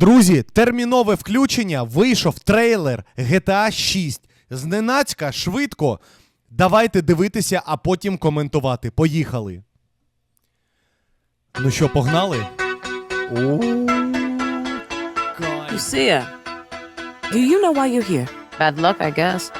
Друзі, термінове включення. Вийшов трейлер GTA 6. Зненацька, швидко. Давайте дивитися, а потім коментувати. Поїхали. Ну що, погнали? Lucia, do you know why you're here? Bad luck, I guess.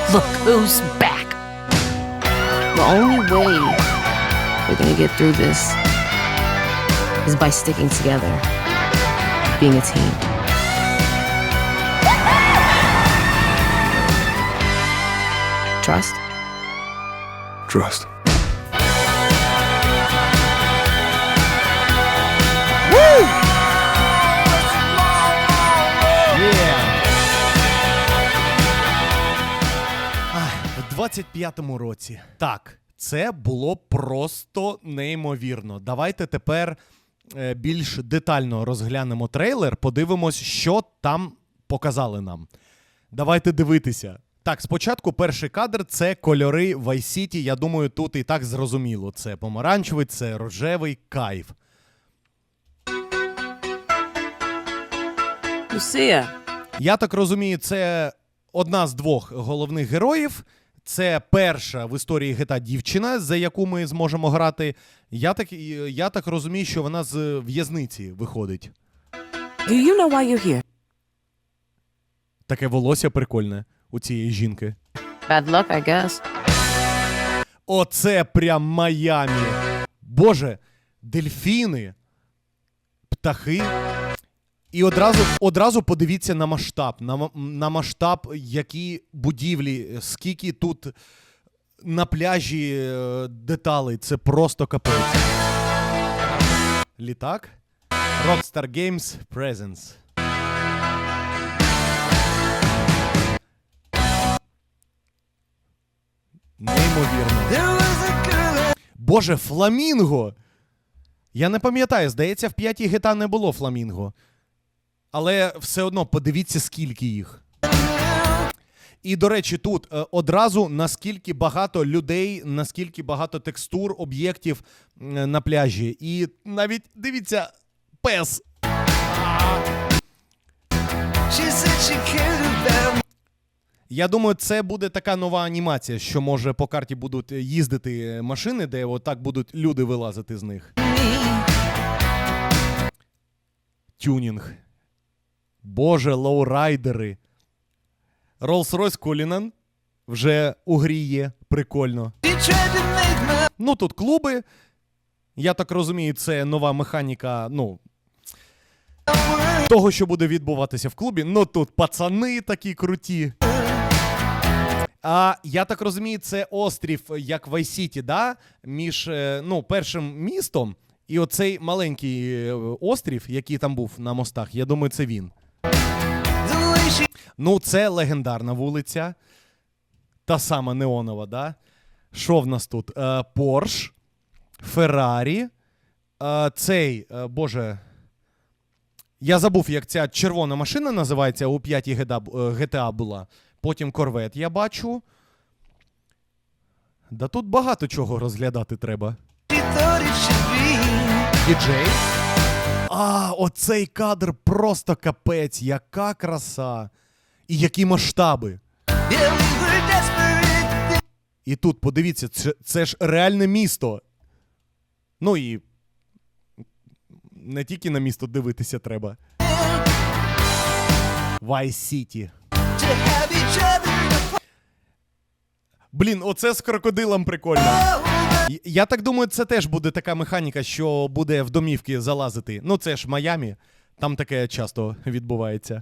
look who's back. The only way we're gonna get through this is by sticking together, being a team. Trust? Trust. 25-му році. Так, це було просто неймовірно. Давайте тепер е, більш детально розглянемо трейлер, подивимось, що там показали нам. Давайте дивитися. Так, спочатку перший кадр це кольори Vice City. Я думаю, тут і так зрозуміло. Це помаранчевий, це рожевий кайф. Lucia, Я так розумію, це одна з двох головних героїв. Це перша в історії GTA дівчина, за яку ми зможемо грати. Я так, я так розумію, що вона з в'язниці виходить. do you know why you're here? Таке волосся прикольне у цієї жінки. Bad luck, I guess. Оце прям Майамі. Боже, дельфіни, птахи. І одразу, одразу подивіться на масштаб. На, на масштаб, які будівлі, скільки тут на пляжі е, деталей. Це просто капець. Літак. Rockstar Games Presents. Неймовірно. Боже, фламінго! Я не пам'ятаю, здається, в п'ятій GTA не було фламінго. Але все одно подивіться, скільки їх. І, до речі, тут е, одразу наскільки багато людей, наскільки багато текстур, об'єктів на пляжі. І навіть дивіться, пес. Я думаю, це буде така нова анімація, що може по карті будуть їздити машини, де отак будуть люди вилазити з них. Тюнінг. Боже, лоурайдери. Rolls-Royce Cullinan вже у грі є. Прикольно. Ну, тут клуби. Я так розумію, це нова механіка, ну. Того, що буде відбуватися в клубі. Ну тут пацани такі круті. А я так розумію, це острів, як в Vice да? між е, ну, першим містом і оцей маленький е, острів, який там був на мостах. Я думаю, це він. Ну, це легендарна вулиця. Та сама неонова, да? Що в нас тут? Е, Порш, Феррарі. Е, цей, е, боже. Я забув, як ця червона машина називається у 5 GTA, була. Потім корвет я бачу. Да тут багато чого розглядати треба. Діджей. А, оцей кадр просто капець. Яка краса. І які масштаби. І тут, подивіться, це, це ж реальне місто. Ну і не тільки на місто дивитися треба. Vice City. Блін, оце з крокодилом прикольно. Я так думаю, це теж буде така механіка, що буде в домівки залазити. Ну, це ж Майамі, там таке часто відбувається.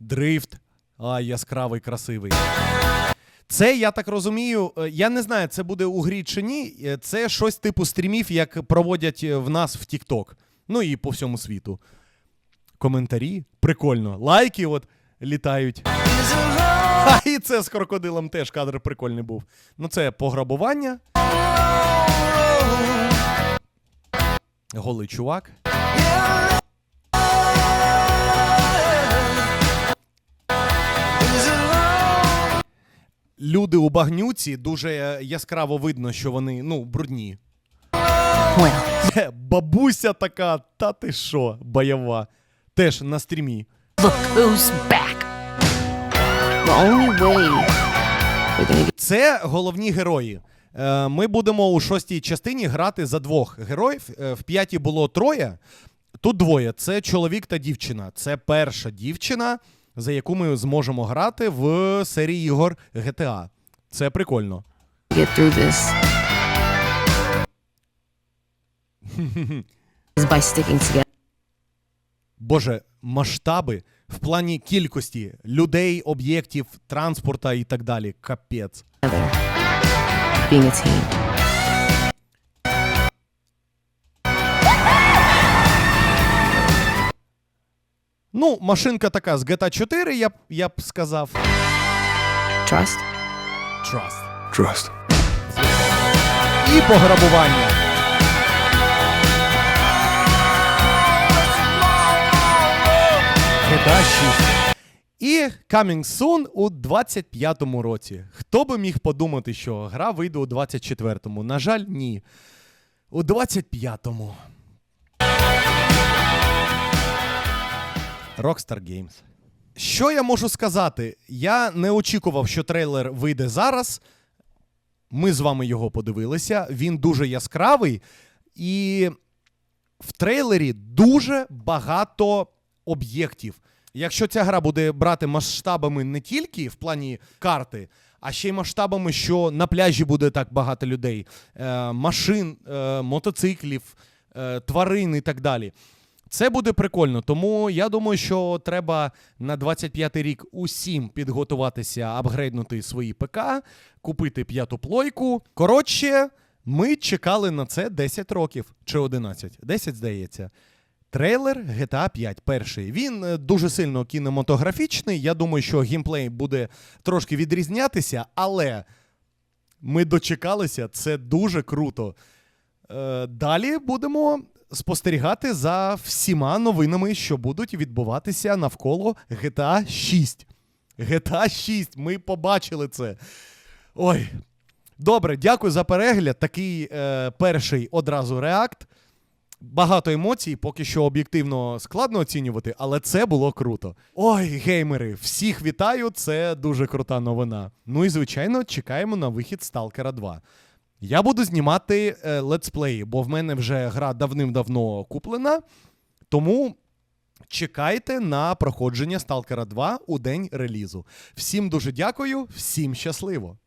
Дрифт. Ай, яскравий, красивий. Це, я так розумію, е, я не знаю, це буде у грі чи ні. е, Це щось типу стрімів, як проводять е, в нас в TikTok. Ну і по всьому світу. Коментарі. Прикольно. Лайки от літають. А і це з крокодилом теж кадр прикольний був. Ну, це пограбування. Голий чувак. Люди у багнюці дуже яскраво видно, що вони ну, брудні. Well, Е, Бабуся така, та ти що, бойова. Теж на стрімі. look who's back. The only way Це головні герої. Е, Ми будемо у шостій частині грати за двох героїв. Е, В п'ятій було троє. Тут двоє. Це чоловік та дівчина. Це перша дівчина, за яку ми зможемо грати в серії ігор GTA. Це прикольно. get through this is by sticking together. Боже, масштаби в плані кількості людей, об'єктів, транспорта і так далі. Капець. Ну, машинка така з GTA 4, я б, я б сказав. Trust. Trust. Trust. І пограбування. GTA 6. І Coming Soon у 25-му році. Хто би міг подумати, що гра вийде у 24-му? На жаль, ні. У 25-му. Rockstar Games. Що я можу сказати? Я не очікував, що трейлер вийде зараз. Ми з вами його подивилися. Він дуже яскравий, і в трейлері дуже багато об'єктів. Якщо ця гра буде брати масштабами не тільки в плані карти, а ще й масштабами, що на пляжі буде так багато людей, е, машин, е, мотоциклів, е, тварин і так далі. Це буде прикольно, тому я думаю, що треба на 25-й рік усім підготуватися, апгрейднути свої ПК, купити п'яту плойку. Коротше, ми чекали на це 10 років чи 11. 10, здається. Трейлер GTA 5 перший. Він е, дуже сильно кінематографічний. Я думаю, що геймплей буде трошки відрізнятися, але ми дочекалися, це дуже круто. Е, Далі будемо спостерігати за всіма новинами, що будуть відбуватися навколо GTA 6. GTA 6, ми побачили це. Ой. Добре, дякую за перегляд. Такий е, перший одразу реакт. Багато емоцій, поки що об'єктивно складно оцінювати, але це було круто. Ой, геймери, всіх вітаю, це дуже крута новина. Ну і звичайно, чекаємо на вихід Stalker 2. Я буду знімати е, летсплеї, бо в мене вже гра давним-давно куплена. Тому чекайте на проходження Stalker 2 у день релізу. Всім дуже дякую, всім щасливо!